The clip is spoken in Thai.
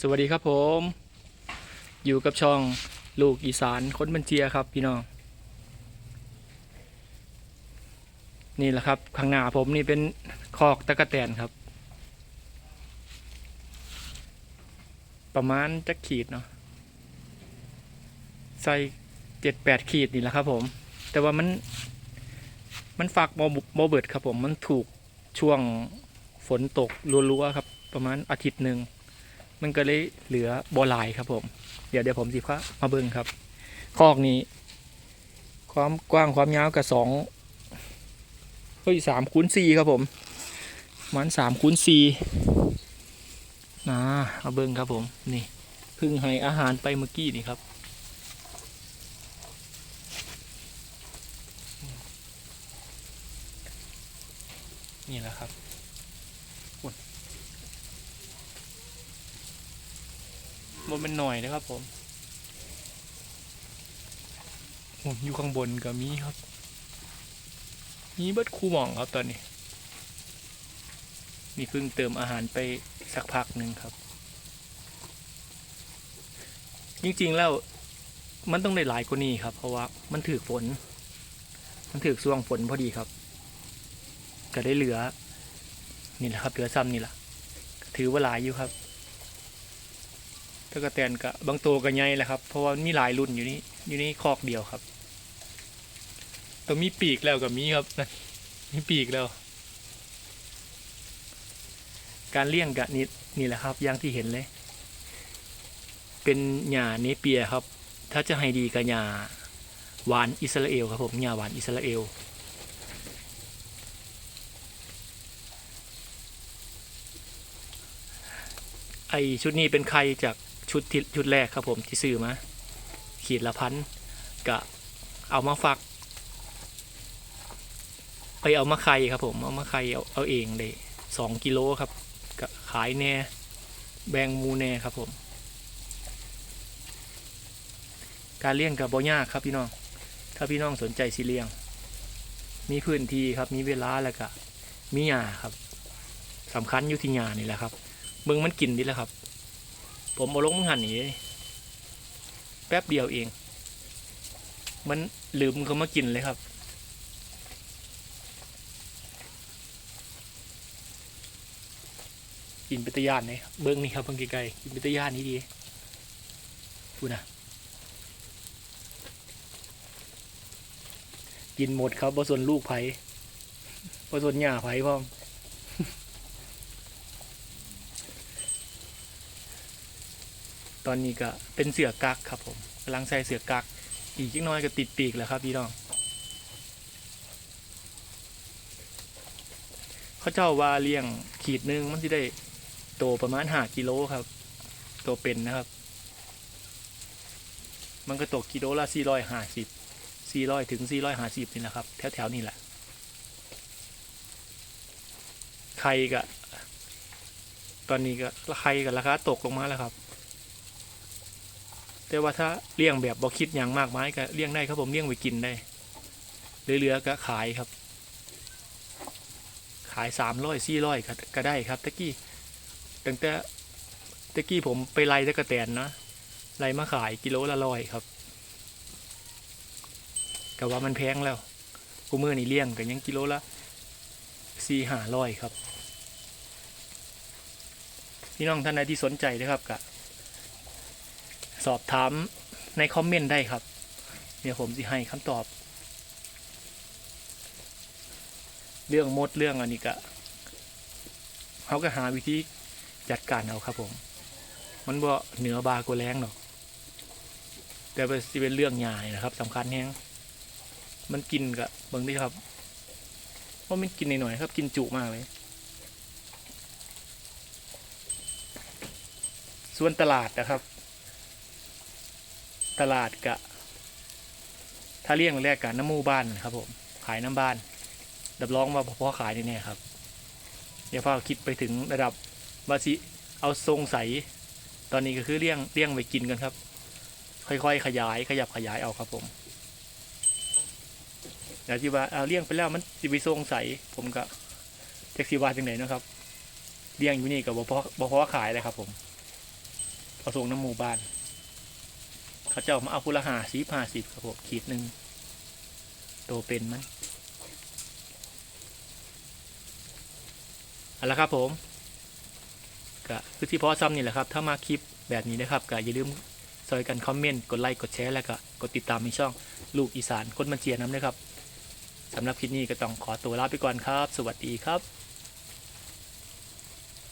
สวัสดีครับผม อยู่กับช่องลูกอีสานค้นบันเจียครับพี่น้อง นี่แหละครับข้างหน้าผมนี่เป็นคอกตะกะแตนครับ ประมาณจะขีดเนาะใส่เจ็ดแปดขีดนี่แหละครับผม แต่ว่ามันมันฝากโมโมเบิดครับผมมันถูกช่วงฝนตกรัวๆครับ ประมาณอาทิตย์หนึ่ง มันก็เลยเหลือบลายครับผม เดี๋ยวเดี๋ยวผมสิพามาเบิ่งครับ คอกนี้ ความกว้างความยาวกับสองเฮ้ยสามคูณสี่ครับผมมันสามคูณสี่นะมาเบิ่งครับผมนี่พึ่งให้อาหารไปเมื่อกี้นี่ครับนี่แหละครับ บนเป็นหน่อยนะครับผมโอ้อยู่ข้างบนก็มีครับ มีเบิดคูหมองครับตอนนี้ นี่เพิ่งเติมอาหารไปสักพักหนึ่งครับ จริงๆแล้วมันต้องได้หลายกว่านี้ครับ เพราะว่ามันถือฝน มันถือช่วงฝนพอดีครับ ก็ได้เหลือ นี่แหละครับเหลือซ้ำนี่แหละถือว่าหลายอยู่ครับ ตะกะแตนกะบางตัวก็ใหญ่แหละครับ เพราะว่ามีหลายรุ่นอยู่นี่อยู่นี่คอกเดียวครับ ตัวมีปีกแล้วกับมีครับนั่นมีปีกแล้ว การเลี้ยงกะนี่นี่แหละครับ อย่างที่เห็นเลย เป็นหญ้าเนเปียครับ ถ้าจะให้ดีกับหญ้าหวานอิสราเอลครับผมหญ้าหวานอิสราเอลไอชุดนี้เป็นไข่จาก ชุดที่ชุดแรกครับผมที่ซื้อมา ขีดละพันกะเอามาฟักไปเอามาไข่ครับผมเอามาไข่เอาเอาเองเลยสองกิโลครับกะขายแน่แบงมูแน่ครับผม การเลี้ยงกับบ่ยากครับพี่น้อง ถ้าพี่น้องสนใจสิเลี้ยง มีพื้นที่ครับมีเวลาแล้วก็มีหญ้าครับสำคัญอยู่ที่หญ้านี่แหละครับเบิ่งมันกินดิแล้วครับ ผมเอาลงมึงหันนี่แป๊บเดียวเอง มันลืมเขามากินเลยครับ กินป็นตยานเลยเบิ้งนี่ครับเพิ่งไกลๆกินป็นตยานนี้ดีพูดนะกินหมดครับบ่ส่วนลูกไผ่บ่ส่วนหญ้าไผ่พร้อ ตอนนี้ก็เป็นเสือกักครับผมกำลังใส่เสือกัก อีกจักหน้อยก็ติดปีกแล้วครับพี่น้อง เขาเจ้าว่าเลี้ยงขีดหนึงมันจะได้โตประมาณห้ากิโลครับโตเป็นนะครับ มันก็ตกกิโลละสี่ร้อยห้าสิบสี่ร้อยถึงสี่ร้อยห้าสิบนี่แหละครับ แถวๆนี่แหละไข่ก็ตอนนี้ก็ไข่กับราคาตกลงมาแล้วครับ แต่ว่าถ้าเลี้ยงแบบบ่คิดอย่างมากมายก็เลี้ยงได้ครับผมเลี้ยงไว้กินได้เหลือๆก็ขายครับ ขายสามร้อยสี่ร้อยก็ได้ครับตะกี้ตั้งแต่ตะกี้ผมไปไล่ตะกะแตนนะไล่มาขายกิโลละร้อยครับก็ว่ามันแพงแล้วกูมือนี่เลี้ยงกันยังกิโลละสี่ห้าร้อยครับพี่น้องท่านใดที่สนใจนะครับกะ สอบถามในคอมเมนต์ได้ครับ เดี๋ยวผมจะให้คำตอบ เรื่องมดเรื่องอันนี้ก็เขาก็หาวิธีจัดการเอาครับผม มันบ่เหนือบากว่าแรงหรอก แต่เป็นเป็นเรื่องใหญ่นะครับสำคัญแฮงมันกินกับบางทีครับว่ามันกินหน่อยๆครับ กินจุมากเลย ส่วนตลาดนะครับ ตลาดกะถ้าเลี้ยงแรกกันน้ำมูบ้านครับผมขายน้ำบ้าน ดับรองว่าพอขายนี่น่ครับอย่าพาคิดไปถึงระดับวาสิเอาทรงใส ตอนนี้ก็คือเลี้ยงเลี้ยงไว้กินกันครับ ค่อยๆ ขยายขยับขยายเอาครับผมอย่าที่ว่าเอาเลี้ยงไปแล้วมันสิไปทรงใสผมก็แท็กซี่ว่าจังไหนนะครับเลี้ยงอยู่นี่กับบ่พอบ่พอขายเลยครับผมเอาส่งน้ำหมู่บ้าน เขาเจ้ามาเอาพุละหาสีผ่าสิบครับผมขีดหนึ่งโตเป็นมันเอาละครับผมก็คือที่พอซ้ำนี่แหละครับ ถ้ามาคลิปแบบนี้นะครับก็อย่าลืมซอยกันคอมเมนต์ กดไลค์กดแชร์แล้วก็กดติดตามในช่องลูกอีสานคนมันเจียน้ำด้วยครับสำหรับคลิปนี้ก็ต้องขอตัวลาไปก่อนครับ สวัสดีครับ